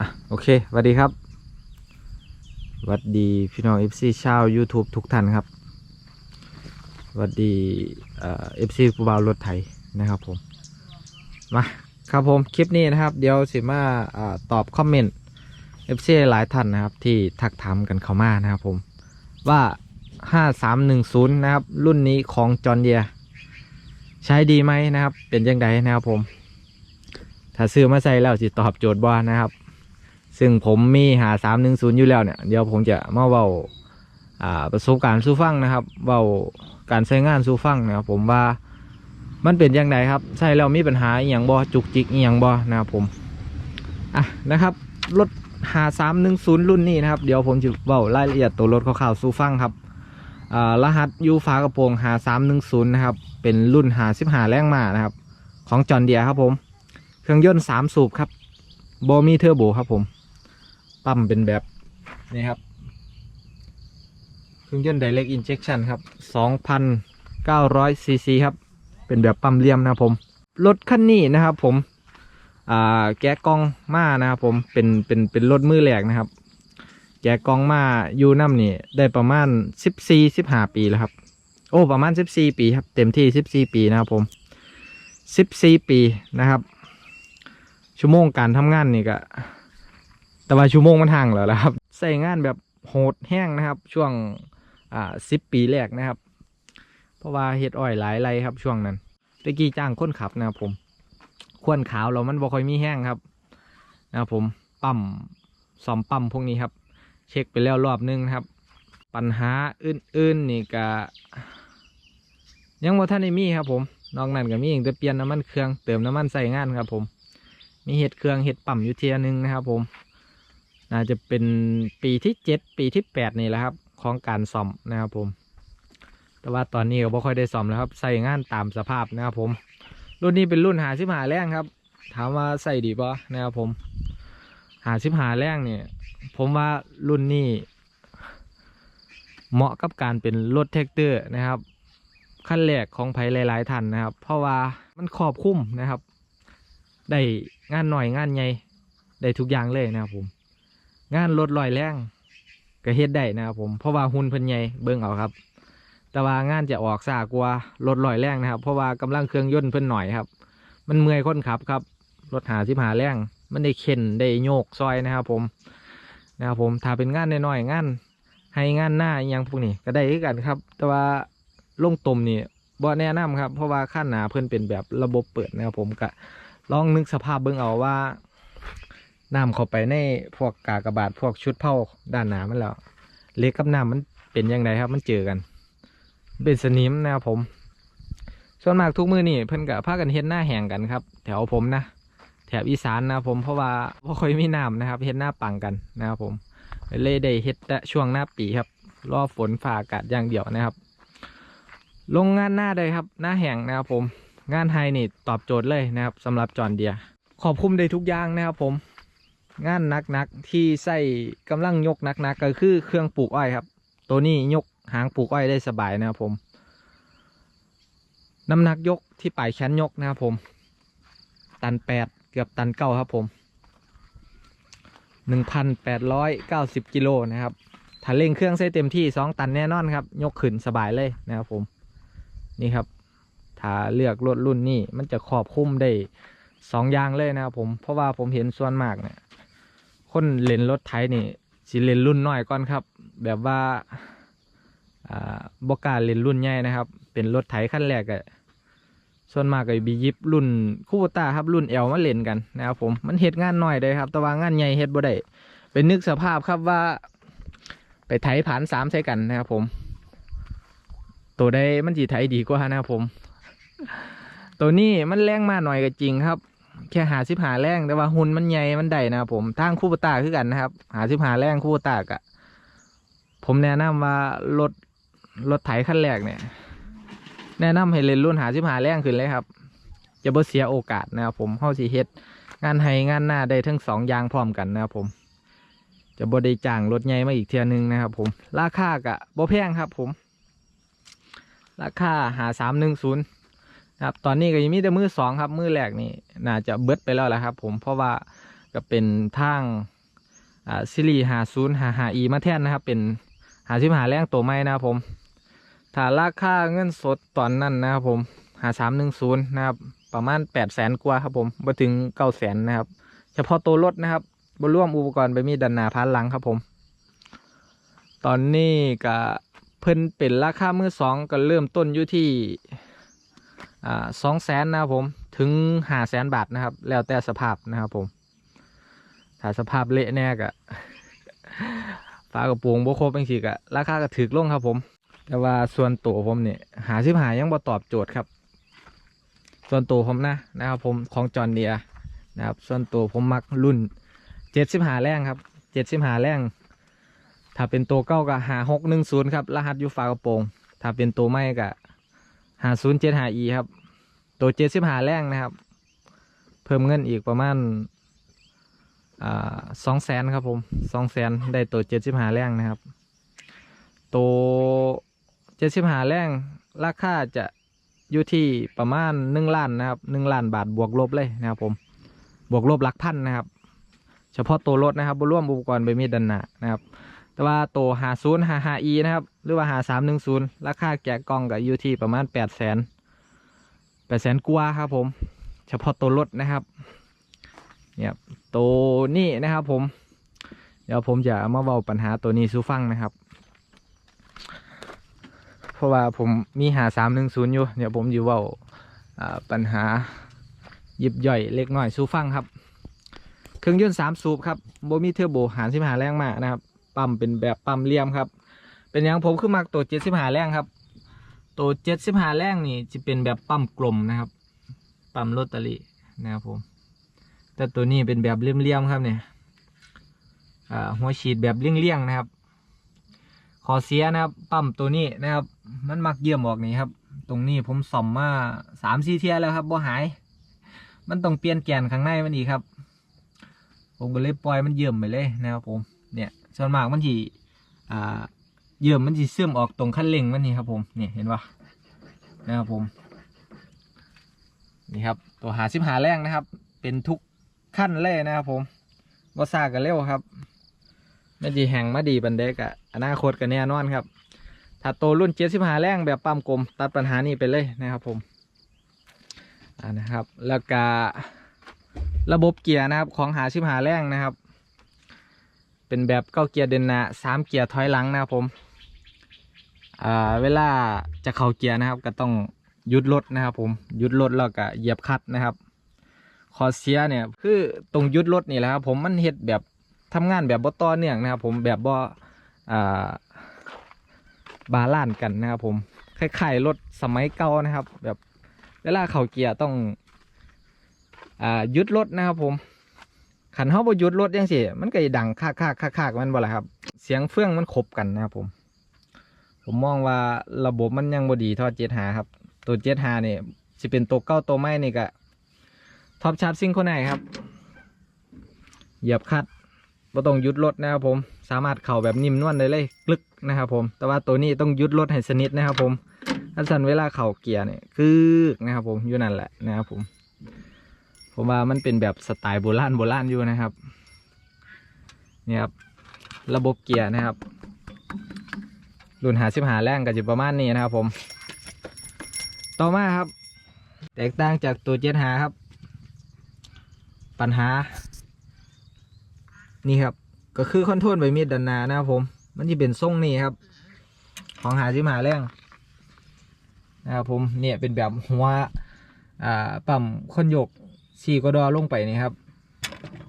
อะโอเคสวัสดีครับสวัสดีพี่น้อง FC ชาว YouTube ทุกท่านครับสวัสดีเอฟซีผู้บ่าวรถไถนะครับผมมาครับผมคลิปนี้นะครับ เดี๋ยวสิมาอ่าตอบคอมเมนต์ FC หลายท่านนะครับ ที่ทักถามกันเข้ามานะครับผมว่า5310 นะครับ รุ่นนี้ของจอ n เดีย ใช้ดีไหมนะครับ เป็นยังไงนะครับผม ถ้าซื้อมาใส่แล้วสิตอบโจทย์บ่นะครับ ซึ่งผมมีหาสามหนึ่งศูนย์อยู่แล้วเนี่ยเดี๋ยวผมจะมาเว้าประสบการณ์สู้ฟังนะครับเว้าการใช้งานสู้ฟังนะครับผมว่ามันเป็นยังไงครับ ใช้แล้วมีปัญหาอย่างบ่จุกจิกอย่างบ่นะครับผมอะนะครับรถหาสามหนึ่งศูนย์รุ่นนี้นะครับเดี๋ยวผมจะเว้ารายละเอียดตัวรถคร่าวๆสู้ฟังครับรหัสยูฝากระโปรงหาสามหนึ่งศูนย์นะครับเป็นรุ่นหาสิบหาแรงมานะครับ ของจอร์นเดียครับผม เครื่องยนต์สามสูบครับโบมีเทอร์โบครับผม ปั๊มเป็นแบบนี่ครับ เครื่องยนต์ direct injection ครับ2,900ซีซีครับ เป็นแบบปั๊มเลี่ยมนะผม รถคันนี้นะครับผมแกะกล่องมานะครับผม เป็น เป็น เป็นรถมือแหลกนะครับ แกะกล่องมาอยู่น้ำนี่ ได้ประมาณ 14 15 ปีแล้วครับ โอ้ ประมาณ 14 ปีครับ เต็มที่ 14 ปีนะครับผม 14 ปีนะครับ ชั่วโมงการทำงานนี่ก็ แต่ว่าชั่วโมงมันห่างแล้วนะครับใส่งานแบบโหดแห้งนะครับ ช่วงอ่าสิบปีแรกนะครับ เพราะว่าเฮ็ดอ้อยหลายไรครับ ช่วงนั้นตะกี้จ้างคนขับนะครับผมควนขาวเรามันบ่ค่อยมีแห้งครับนะครับผมปั๊มซอมปั๊มพวกนี้ครับ เช็คไปแล้วรอบนึงนะครับ ปัญหาอื่นๆนี่ก็ยังบ่าท่านได้มีครับ ผมนอกนั้นก็มีอย่างแต่เปลี่ยนน้ำมันเครื่องเติมน้ำมันใส่งานครับ ผม มีเห็ดเครื่องเห็ดปั๊มอยู่เทียหนึงนะครับ ผม น่าจะเป็นปีที่เจ็ดปีที่แปดนี่แหละครับ ของการซ่อมนะครับผม แต่ว่าตอนนี้ก็บ่ค่อยได้ซ่อมแล้วครับใส่งานตามสภาพนะครับผม รุ่นนี้เป็นรุ่นหาสิบหาแรงครับ ถามว่าใส่ดีป่ะนะครับผมหาสิบหาแรงเนี่ย ผมว่ารุ่นนี้ เหมาะกับการเป็นรถแท็กเตอร์นะครับขั้นแรกของไผหลายๆท่านนะครับ เพราะว่ามันครอบคลุมนะครับ ได้งานหน่อยงานใหญ่ได้ทุกอย่างเลยนะครับผม งานลดลอยแรงก็เฮ็ดได้นะครับผมเพราะว่าหุ่นเพิ่นใหญ่เบิ่งเอาครับ แต่ว่างานจะออกซากว่าลดลอยแรงนะครับ เพราะว่ากำลังเครื่องยนต์เพิ่นหน่อยครับ มันเมื่อยคนขับครับรถหาสิบหาแรงมันได้เข็นได้โยกซอยนะครับ ผมนะครับผมถ้าเป็นงานน้อยๆงานให้งานหน้าอหยังพวกนี้ก็ได้คือกันครับ แต่ว่าลงตมนี่บ่แนะนำครับ เพราะว่าขั้นหนาเพิ่นเป็นแบบระบบเปิดนะครับผมก็ลองนึกสภาพเบิ่งเอาว่า น้ำเข้าไปในพวกกากระบาทพวกชุดเผาด้านหนามันแล้วเล็กกับน้ำมันเป็นยังไงครับ มันเจอกัน เป็นสนิมนะครับผม ส่วนมากทุกมือนี่เพิ่นกับพากันเฮ็ดหน้าแห้งกันครับ แถวผมนะแถบอีสานนะผมเพราะว่าบ่ค่อยมีน้ำนะครับเฮ็ดหน้าปังกันนะครับผมเลยได้เฮ็ดแต่ช่วงหน้าปีครับรอฝนฝ่าอากาศอย่างเดียวนะครับ ลงงานหน้าได้ครับ หน้าแห้งนะครับผม งานไฮนี่ตอบโจทย์เลยนะครับสำหรับจอนเดีย ขอบคุมได้ทุกอย่างนะครับผม งานหนักๆที่ใส่กำลังยกหนักๆก็คือเครื่องปลูกอ้อยครับ ตัวนี้ยกหางปลูกอ้อยได้สบายนะครับผม น้ำหนักยกที่ปลายแขนยกนะครับผม ตันแปดเกือบตันเก้าครับผมหนึ่งพันแปดร้อยเก้าสิบกิโลนะครับถ้าเร่งเครื่องใส่เต็มที่สองตันแน่นอนครับ ยกขึ้นสบายเลยนะครับผม นี่ครับ ถ้าเลือกรถรุ่นนี้มันจะครอบคลุมได้สองอย่างเลยนะครับผม เพราะว่าผมเห็นส่วนมากเนี่ย คนเล่นรถไถนี่สิเล่นรุ่นน้อยก่อนครับ แบบว่าอ่าบกล้าเล่นรุ่นใหญ่นะครับ เป็นรถไถขั้นแรกอะส่วนมากก็บียิบรุ่นคูโบต้าครับรุ่นเอลมาเล่นกันนะครับผมมันเฮ็ดงานน้อยได้ครับ แต่ว่างานใหญ่เฮ็ดบ่ได้เป็นนึกสภาพครับว่า ไปไถผ่านสามใส่กันนะครับผม ตัวได้มันจีไถดีกว่านะครับผม ตัวนี้มันแรงมากหน่อยก็จริงครับ แค่หาสิบหาแรงแต่ว่าหุ่นมันใหญ่มันได้นะครับผมทางคู่ปตาคือกันนะครับ หาสิบหาแรงคู่ปตากะผมแนะนำว่ารถรถไถขั้นแรกเนี่ย แนะนำให้เล่นรุ่นหาสิบหาแรงขึ้นเลยครับจะบ่เสียโอกาสนะครับผมเข้าสีเฮ็ดงานให้งานหน้าได้ทั้งสองอย่างพร้อมกันนะครับผมจะบ่ได้จ้างรถใหญ่มาอีกเทียหนึงนะครับผม ราคากะบ่แพงครับผม ราคาหาสามหนึ่งศูนย์ ครับ ตอนนี้ก็ยังมีแต่มือสองครับ มือแรกนี่น่าจะเบิดไปแล้วแหละครับ ผมเพราะว่าก็เป็นทางอ่าซิรีหาศูนย์หาหาอีมาแทนนะครับ เป็นหาสิบหาแรงตัวใหม่นะครับผมถ้าราคาเงินสดตอนนั้นนะครับผมหาสามหนึ่งศูนย์นะครับ ประมาณแปดแสนกว่าครับผมมาถึงเก้าแสนนะครับ เฉพาะตัวรถนะครับบรวมอุปกรณ์ไปมีดันนาพันหลังครับผม ตอนนี้ก็เพิ่นเป็นราคามือสองก็เริ่มต้นอยู่ที่ สองแสนนะครับผมถึงห้าแสนบาทนะครับ แล้วแต่สภาพนะครับผมถ้าสภาพเละแน่ก็ฝากระโปรงโบครบจังสิกะราคาก็ถึกลงครับผม แต่ว่าส่วนตัวผมเนี่ยหาสิบหายังบ่ตอบโจทย์ครับ ส่วนตัวผมนะนะครับผมของจอนเดียนะครับ ส่วนตัวผมมักรุ่นเจ็ดสิบหาแรงครับเจ็ดสิบหาแรง ถ้าเป็นตัวเก้าก็หาหกหนึ่งศูนย์ครับ รหัสอยู่ฝากระโปรงถ้าเป็นตัวไม่ก็ หาศูนย์เจ็ดหาอีครับ ตัวเจ็ดสิบหาแรงนะครับ เพิ่มเงินอีกประมาณสองแสนครับผมสองแสนได้ตัวเจ็ดสิบหาแรงนะครับ ตัวเจ็ดสิบหาแรงราคาจะอยู่ที่ประมาณหนึ่งล้านนะครับหนึ่งล้านบาทบวกลบเลยนะครับผมบวกลบหลักพันนะครับ เฉพาะตัวรถนะครับรวมอุปกรณ์ใบมีดดันหนานะครับ แต่ว่าตัวหาศูนย์หาหาอีนะครับ หรือว่าหาสามหนึ่งศูนย์ราคาแกะกล่องกับอยู่ที่ประมาณแปดแสนแปดแสนกว่าครับผม เฉพาะตัวรถนะครับเนี่ยตัวนี้นะครับผม เดี๋ยวผมจะมาเบาปัญหาตัวนี้สู่ฟังนะครับ เพราะว่าผมมีหาสามหนึ่งศูนย์อยู่ เดี๋ยวผมอยู่เบาปัญหายิบย่อยเล็กน้อยสู่ฟังครับ เครื่องยนต์สามสูบครับโบมีเทอร์โบหารสิบหาแรงมากนะครับ ปั๊มเป็นแบบปั๊มเลี่ยมครับ เป็นอย่างผมขึ้นมาตัวเจ็ดสิบหาแรงครับ ตัวเจ็ดสิบหาแรงนี่จะเป็นแบบปั๊มกลมนะครับ ปั๊มโรตารี่นะครับผม แต่ตัวนี้เป็นแบบเลี่ยมๆครับเนี่ยหัวฉีดแบบเลี่ยงๆนะครับ ขอเสียนะครับ ปั๊มตัวนี้นะครับ มันมักเยี่ยมออกนี่ครับ ตรงนี้ผมส่อมมาสามสี่เทียแล้วครับบ่หาย มันต้องเปลี่ยนแกนข้างในมันอีกครับ ผมก็เลยปล่อยมันเยิ่มไปเลยนะครับผม เนี่ย ส่วนมากมันจีอ่าเยิ่มมันจีเสื่อมออกตรงขั้นเร่งมันนี่ครับผมเนี่ยเห็นปะนะครับผมนี่ครับตัวหาสิบหาแรงนะครับ เป็นทุกขั้นเลยนะครับผมว่าซากันเร็วครับไม่จีแห่งมาดีบันเด็กอะอนาคตกันแน่นอนครับ ถ้าโตวรุ่นเจ็ดสิบหาแรงแบบปั๊มกลมตัดปัญหานี้ไปเลยนะครับผมอ่านะครับ แล้วก็ระบบเกียร์นะครับของหาชิมหาแรงนะครับ เป็นแบบเก้าเกียร์เดินหน้าสามเกียร์ถอยหลังนะครับผมอ่าเวลาจะเข้าเกียร์นะครับ ก็ต้องหยุดรถนะครับ ผมหยุดรถแล้วก็เหยียบคัดนะครับขอเสียเนี่ยคือตรงยุดรถนี่แหละครับผมมันเฮ็ดแบบทำงานแบบบ่ต่อเนื่องนะครับ ผมแบบบ่อ่าบาลานกันนะครับผมคล้ายๆรถสมัยเก่านะครับ แบบเวลาเข้าเกียร์ต้องอยุดรถนะครับผม ขันเฮาบ่หยุดรถยังสิมันก็ดังคากคากคากคากมันบ่ล่ะครับ เสียงเฟื่องมันคบกันนะครับผม ผมมองว่าระบบมันยังบ่ดีท่าเจ็ดหาครับ ตัวเจ็ดหาเนี่ยจะเป็นตัวเก้าตัวไม่นี่ก็ท็อปชาร์ปซิงคนไหนครับ เหยียบคัดบ่ต้องยุดรถนะครับผม สามารถเข่าแบบนิ่มนวลได้เลยกลึกนะครับผม แต่ว่าตัวนี้ต้องยุดรถให้สนิทนะครับผมถ้าสันเวลาเข่าเกียร์เนี่ยกึกนะครับผมอยู่นั่นแหละนะครับผม ผมว่ามันเป็นแบบสไตล์โบราณโบราณอยู่นะครับนี่ครับระบบเกียร์นะครับรุ่นหาสิบหาแรงก็จะประมาณนี้นะครับ ผม ต่อมาครับ แตกต่างจากตัวเจ็ดหาครับ ปัญหา นี่ครับ ก็คือคอนโทรลใบมีดดันหนานะครับผม มันจะเป็นทรงนี้ครับ ของหาสิบหาแรงนะครับผมเนี่ยเป็นแบบหัวอ่าปั๊มคนโยก สี่กดอลงไปนี่ครับ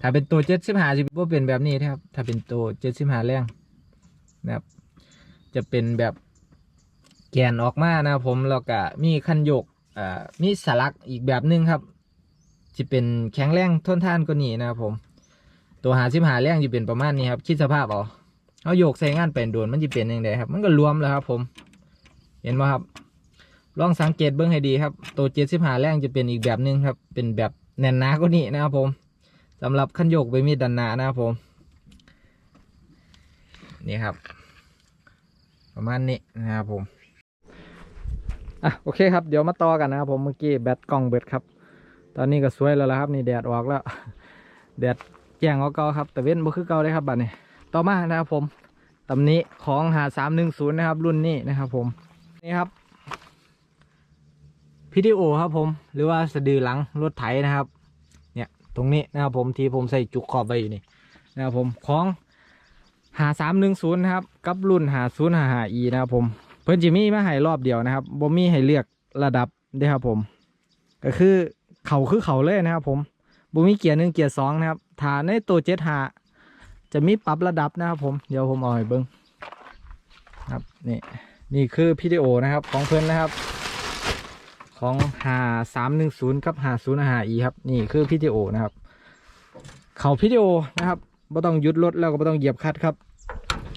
ถ้าเป็นตัวเจ็ดสิบห้าสิบว่าเป็นแบบนี้นะครับ ถ้าเป็นตัวเจ็ดสิบห้าแรงนะครับ จะเป็นแบบแกนออกมานะครับผมแล้วก็มีคันโยกอ่ามีสลักอีกแบบหนึงครับจะเป็นแข็งแรงทนทานกว่านี้นะครับผม ตัวหาสิบหาแรงจะเป็นประมาณนี้ครับคิดสภาพเอาเอาโยกใส่งานเป็นโดนมันจะเป็นยังไงครับ มันก็รวมแล้วครับ ผม เห็นไหมครับ ลองสังเกตเบื้องให้ดีครับ ตัวเจ็ดสิบหาแรงจะเป็นอีกแบบหนึงครับ เป็นแบบ แน่นหนากว่านี้นะครับผมสำหรับขั้นโยกใบมีดดันหนานะครับผม นี่ครับ ประมาณนี้นะครับผมอะโอเคครับเดี๋ยวมาต่อกันนะครับผมเมื่อกี้แบตกล้องเบิดครับ ตอนนี้ก็สวยแล้วละครับ นี่แดดออกแล้วแดดแจ้งเอาเก่าครับ แต่เว้นบ่คือเก่าเลยครับบัดนี้ ต่อมานะครับผมตำนี้ของหาสามหนึ่งศูนย์นะครับ รุ่นนี้นะครับผมนี่ครับ พีดีโอครับผมหรือว่าสะดือหลังรถไถนะครับ เนี่ยตรงนี้นะครับผมที่ผมใส่จุกขอบไว้อยู่นี่นะครับผมของหาสามหนึ่งศูนย์นะครับกับรุ่นหาศูนย์หาหาอีนะครับผมเพิ่นจะมีมาให้รอบเดียวนะครับบ่มีให้เลือกระดับเด้ครับผม ก็คือเขาคือเขาเลยนะครับผมบ่มีเกียร์หนึ่งเกียร์สองนะครับฐานในตัวเจ็ดหาจะมีปรับระดับนะครับผมเดี๋ยวผมเอาให้เบิ้งครับนี่นี่คือพีดีโอนะครับของเพิ่อนนะครับ ของหาสามหนึ่งศูนย์กับหาศูนย์หาอีครับ นี่คือพีดีโอนะครับ เขาพีดีโอนะครับไม่ต้องยุดรถแล้วก็ไม่ต้องเหยียบคัดครับ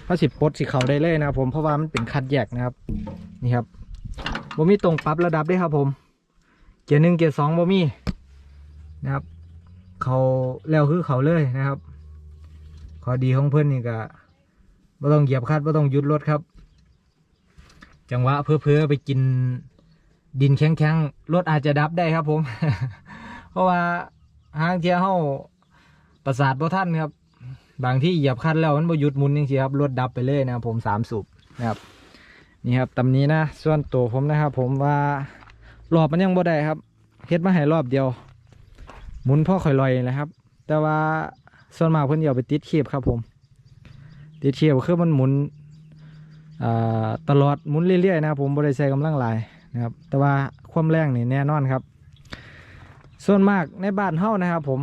ถ้าสิบปดสิเขาได้เลยนะครับผมเพราะว่ามันเป็นคัดแยกนะครับ นี่ครับบ่มีตรงปรับระดับได้ครับผม เกียร์หนึ่งเกียร์สองบ่มีนะครับ เขาแล้วคือเขาเลยนะครับข้อดีของเพื่อนนี่ก็บ่ต้องเหยียบคัดบ่ต้องยุดรถครับ จังหวะเพื่อๆไปกิน ดินแข็งๆรถอาจจะดับได้ครับผม เพราะว่าห้างเทียเฮาประสาทบ่ท่านครับ บางที่เหยียบคันแล้วมันบ่หยุดหมุนจริงๆครับรถดับไปเลยนะครับผมสามสูบนะครับ นี่ครับตำนี้นะ ส่วนตัวผมนะครับผมว่ารอบมันยังบ่ได้ครับเฮ็ดมาให้รอบเดียว หมุนพ่อข่อยลอยนะครับ แต่ว่าส่วนมากเพิ่นเอาไปติดเขียบครับผม ติดเขียบคือมันหมุนตลอดหมุนเรื่อยๆนะครับผมบ่ได้ใช้กำลังหลาย นะครับ แต่ว่าความแรงนี่แน่นอนครับ ส่วนมากในบ้านเฮ้านะครับ ผม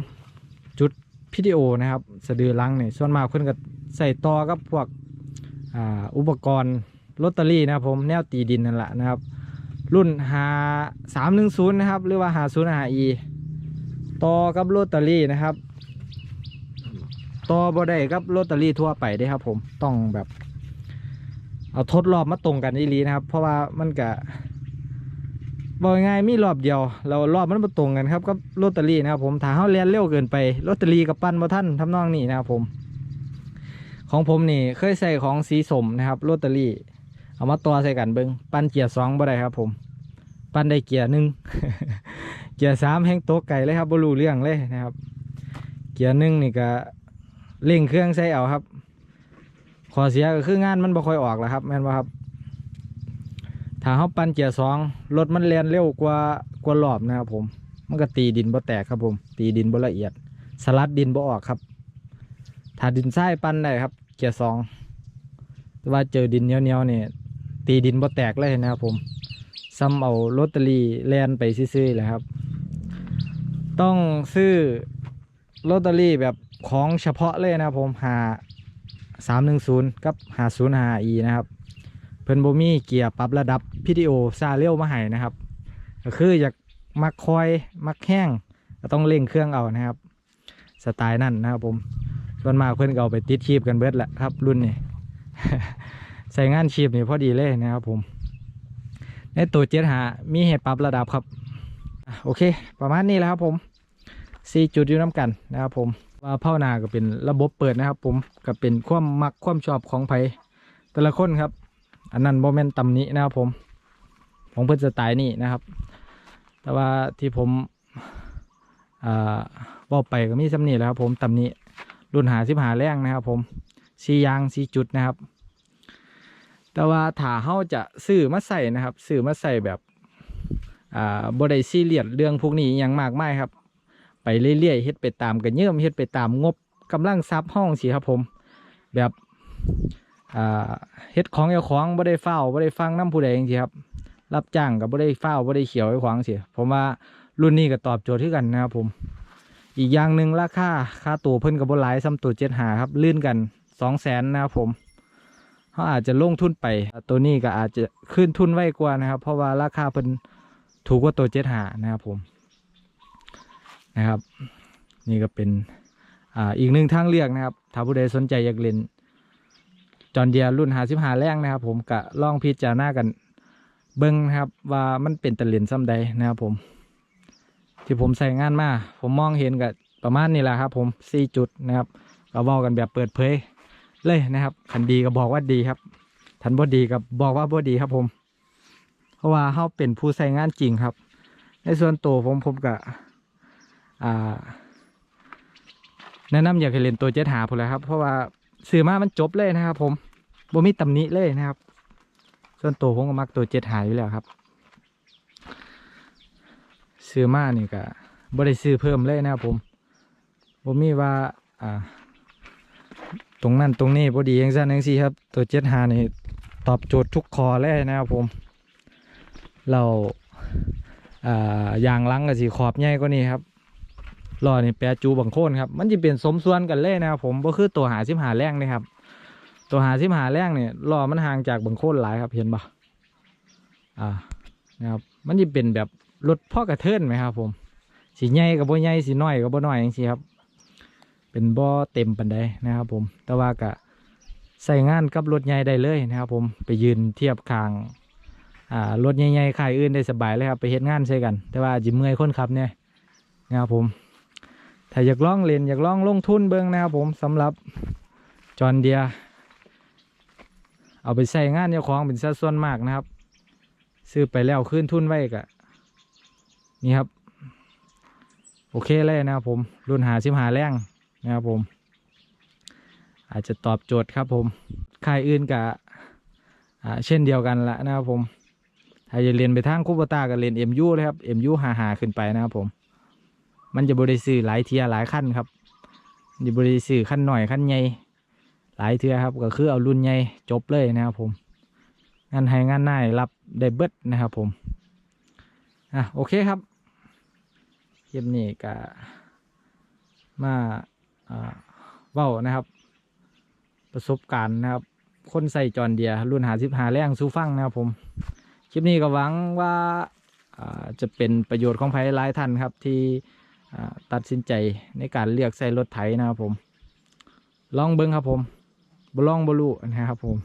จุดพีดีโอนะครับสะดือลังนี่ส่วนมากเพิ่นก็ใส่ตอกับพวกอ,อุปกรณ์ลอตเตอรี่นะครับผมแนวตีดินนั่นแหละนะครับ รุ่นหาสามหนึ่งศูนย์นะครับ หรือว่าหาศูนย์หาอีต่อกับลอตเตอรี่นะครับต่อบ่ได้กับลอตเตอรี่ทั่วไปเด้ครับ ผมต้องแบบ เอาทดรอบมาตรงกันอีหลีนะครับ เพราะว่ามันก็ บอกง่ายมีรอบเดียว เรารอบมันมาตรงกันครับกับลอตเตอรี่นะครับผมถ้าเขาเรียนเร็วเกินไปลอตเตอรี่กับปั้นมาท่านทำนองนี้นะครับผม ของผมนี่เคยใส่ของสีสมนะครับลอตเตอรี่ เอามาตัวใส่กันเบิงปั้นเกียร์สองบ่ได้ครับผม ปั้นได้เกียร์หนึ่งเกียร์สามแห้งโต๊ะไก่เลยครับบรูเรื่องเลยนะครับ เกียร์หนึ่งนี่ก็เร่งเครื่องใส่เอาครับ ขอเสียก็คืองานมันบ่ค่อยออกแล้วครับแม่นว่าครับ ถ้าเขาปั่นเกียร์สองรถมันเรียนเร็วกว่ากว่ารอบนะครับผม มันก็ตีดินบ่แตกครับผม ตีดินบ่ละเอียด สลัดดินบ่ออกครับ ถ้าดินทรายปั่นได้ครับ เกียร์สองแต่ว่าเจอดินเหนียวๆเนี่ยตีดินบ่แตกเลยนะครับผมซ้ำเอาลอตเตอรี่แลนไปซื้อๆเลยครับ ต้องซื้อลอตเตอรี่แบบของเฉพาะเลยนะครับผมหาสามหนึ่งศูนย์กับหาศูนย์หาอีนะครับ เพิ่นบมีเกียร์ปรับระดับพีดีโอซาเร็วมาให้นะครับ ก็คืออยากมักคอยมักแห้งก็ต้องเร่งเครื่องเอานะครับ สไตล์นั่นนะครับผมส่วนมากเพิ่อนก็เอาไปติดชีพกันเบิดแหละครับ รุ่นนี้ใส่งานชีพนี่พอดีเลยนะครับผม ในตัวเจ็ดหามีให้ปรับระดับครับโอเค ประมาณนี้แหล้วครับผมสี่จุดอยู่น้ำกันนะครับผมว่าเผานาก็เป็นระบบเปิดนะครับ ผมก็เป็นความมักความชอบของไผแต่ละคนครับ อันนั้นโมเมนต์ตำนี้นะครับผมของเพื่อนสไตล์นี่นะครับ แต่ว่าที่ผมอ่าไปก็มีสำนีแล้วครับผมตำนี้รุ่นหาสิบหาแรงนะครับ ผมสียางสีจุดนะครับ แต่ว่าถ้าเขาจะซื้อมาใส่นะครับซื้อมาใส่แบบบไดซีเรียสเรื่องพวกนี้ยังมากมายครับ ไปเรื่อยๆเฮ็ดไปตามกันเยิ่มเฮ็ดไปตามงบกำลังทรัพย์ห้องสิครับผม แบบ อ่าเฮ็ดของเจ้าของบ่ได้เฝ้าบ่ได้ฟังน้ำผู้ใดจริงๆครับ รับจ้างกับบ่ได้เฝ้าบ่ได้เขียวไว้ขวางเสียผมว่ารุ่นนี้ก็ตอบโจทย์ที่กันนะครับผม อีกอย่างหนึ่งราคาค่าตัวเพิ่นกับบ่หลายซ้ำตัวเจ็ดหาครับลื่นกันสองแสนนะครับผมเขาอาจจะลงทุนไป ตัวนี้ก็อาจจะขึ้นทุนไว้กว่านะครับ เพราะว่าราคาเพิ่นถูกกว่าตัวเจ็ดหานะครับผมนะครับ นี่ก็เป็นออีกหนึ่งทางเลือกนะครับถ้าผู้ใดสนใจอยากเล่น จอนเดียรุ่นหาสิบหาแรงนะครับ ผมกะลองพิจารณากัน เบิ้งนะครับ ว่ามันเป็นตะเลียนซ้ำใดนะครับผม ที่ผมใส่งานมา ผมมองเห็นกับประมาณนี้แหละครับ ผมสี่จุดนะครับก็บอกกันแบบเปิดเผยเลยนะครับขันดีก็บอกว่าดีครับทันบ่ดีก็บอกว่าบ่ดีครับผม เพราะว่าเขาเป็นผู้ใส่งานจริงครับ ในส่วนตัวผมผมก็อ่าแนะนำอยากให้เล่นตัวเจ็ดหาพุ่นแหละครับ เพราะว่า ซื้อมามันจบเลยนะครับ ผมบ่มีตำหนิเลยนะครับ ส่วนตัวผมก็มักตัวเจ็ดหายอยู่แล้วครับ ซื้อมานี่ก็บ่ได้ซื้อเพิ่มเลยนะครับ ผมบ่มีว่า อ่า ตรงนั้นตรงนี้พอดีอย่างสั้นอย่างสี่ครับ ตัวเจ็ดหานี่ตอบโจทย์ทุกคอเลยนะครับผม เราอ่ายางลังกับสีขอบใหญ่กว่านี้ครับ ล้อนี่แปรจูบังโคนครับ มันจะเป็นสมส่วนกันเลยนะครับผมก็คือตัวหาสิบหาแรงนะครับ ตัวหาสิบหาแรงเนี่ยล้อมันห่างจากบังโคนหลายครับเห็นปะอ่านะครับ มันจะเป็นแบบรถพ่อกระเทินไหมครับผมสีใหญ่กับบ่ใหญ่สีน้อยกับบ่น้อยอย่างนี้ครับ เป็นบ่อเต็มปันไดนะครับ ผม แต่ว่ากะใส่งานกับรถใหญ่ได้เลยนะครับ ผมไปยืนเทียบคางอ่ารถใหญ่ๆขายอื่นได้สบายเลยครับ ไปเฮ็ดงานใช่กัน แต่ว่าจิเมื่อยคนขับเนี่ยนะครับผม ถ้าอยากล่องเล่นอยากล่องลงทุนเบิ้งนะครับผมสำหรับจอนเดีย เอาไปใส่งานเจ้าของเป็นสัดส่วนมากนะครับ ซื้อไปแล้วคืนทุนไว้กะนี่ครับ โอเคเลยนะครับผมรุ่นหาชิมหาแรงนะครับผม อาจจะตอบโจทย์ครับผมค่ายอื่นกับอ่าเช่นเดียวกันละนะครับผมถ้าจะเรียนไปทางคูปตาก็เรียน MU เลยครับ MU หาหาขึ้นไปนะครับผม มันจะบริสื่อหลายเทียหลายขั้นครับจะบริสื่อขั้นหน่อยขั้นใหญ่หลายเทียครับ ก็คือเอารุ่นใหญ่จบเลยนะครับผมงานให้งานหน้ายรับได้เบิดนะครับผมอะโอเคครับคลิปนี้ก็มาอ่าเว้านะครับ ประสบการณ์นะครับ คนใส่จอนเดียรุ่นหาสิบหาแรงสู้ฟังนะครับผมคลิปนี้ก็หวังว่าอ่าจะเป็นประโยชน์ของใครหลายท่านครับที่ ตัดสินใจในการเลือกใส่รถไถนะครับผม ลองเบิ้งครับผมบลองบลูนะครับผม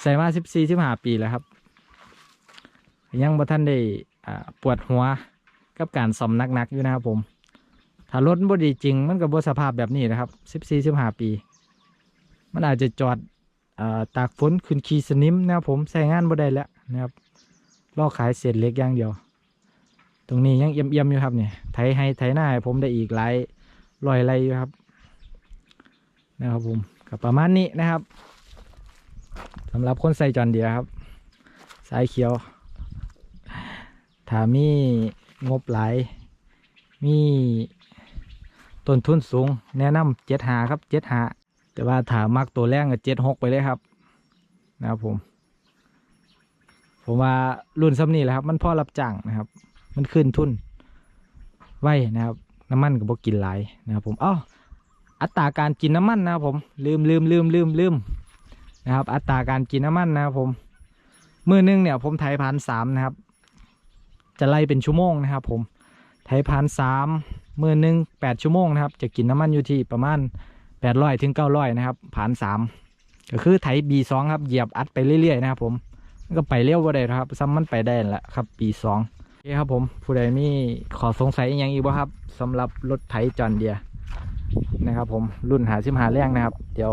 ใส่มาสิบสี่สิบห้าปีแล้วครับ ยังบ่ท่านได้ปวดหัวกับการซ่อมนักๆอยู่นะครับผม ถ้ารถบ่ดีจริงมันก็บ่สภาพแบบนี้นะครับสิบสี่สิบห้าปี มันอาจจะจอดอตากฝนขึ้นขีสนิมนะครับผมใส่งานบ่ได้แล้วนะครับลอกขายเศษเล็กอย่างเดียว ตรงนี้ยังเอี่ยมๆอยู่ครับเนี่ยไถให้ไถหน้าให้ผมได้อีกหลายรอยไรอยู่ครับ นะครับผมก็ประมาณนี้นะครับสำหรับคนใส่จอนเดียครับ สายเขียวถ้ามีงบหลายมีต้นทุนสูง แนะนำเจ็ดหาครับเจ็ดหาแต่ว่าถามักตัวแรงก็เจ็ดหกไปเลยครับ นะครับผม ผมว่ารุ่นซ้ำนี่แหละครับ มันพอรับจ้างนะครับ มันขึ้นทุนไว้นะครับ น้ำมันก็บอกกินหลายนะครับผมอ้ออัตราการกินน้ำมันนะครับผมลืมลืมลืมลืมลืมนะครับ อัตราการกินน้ำมันนะครับผมมือหนึงเนี่ยผมไถพันสามนะครับ จะไล่เป็นชั่วโมงนะครับ ผมไถพันสามมือหนึงแปดชั่วโมงนะครับ จะกินน้ำมันอยู่ที่ประมาณแปดร้อยถึงเก้าร้อยนะครับผ่านสามก็คือไถบีสองครับเหยียบอัดไปเรื่อยๆนะครับ ผมก็ไปเร็วกว่าได้ครับซ้ำมันไปได้นั่นแหละครับปีสอง โอเคครับผมผู้ใดมีขอสงสัยอย่างอีกบ่ครับสำหรับรถไถจอนเดียนะครับ ผมรุ่นหาซิมหาแรงนะครับ เดี๋ยว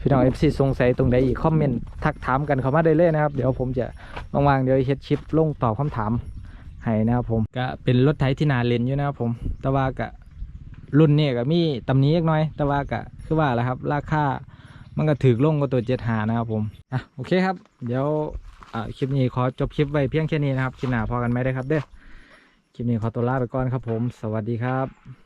พี่น้องเอฟซีสงสัยตรงใดอีกคอมเมนต์ทักถามกันเข้ามาได้เลยนะครับ เดี๋ยวผมจะว่างๆเดี๋ยวเฮ็ดคลิปลงตอบคำถามให้นะครับผมก็เป็นรถไถที่นาเลนอยู่นะครับผมแต่ว่าก็รุ่นนี้ก็มีตำนี้เล็กน้อย แต่ว่าก็คือว่าแหละครับ ราคามันก็ถือลงกว่าตัวเจ็ดหานะครับผมอะโอเคครับ เดี๋ยว คลิปนี้ขอจบคลิปไว้เพียงแค่นี้นะครับ คลิปหน้าพอกันไหมได้ครับเด้อ คลิปนี้ขอตัวลาไปก่อนครับผม สวัสดีครับ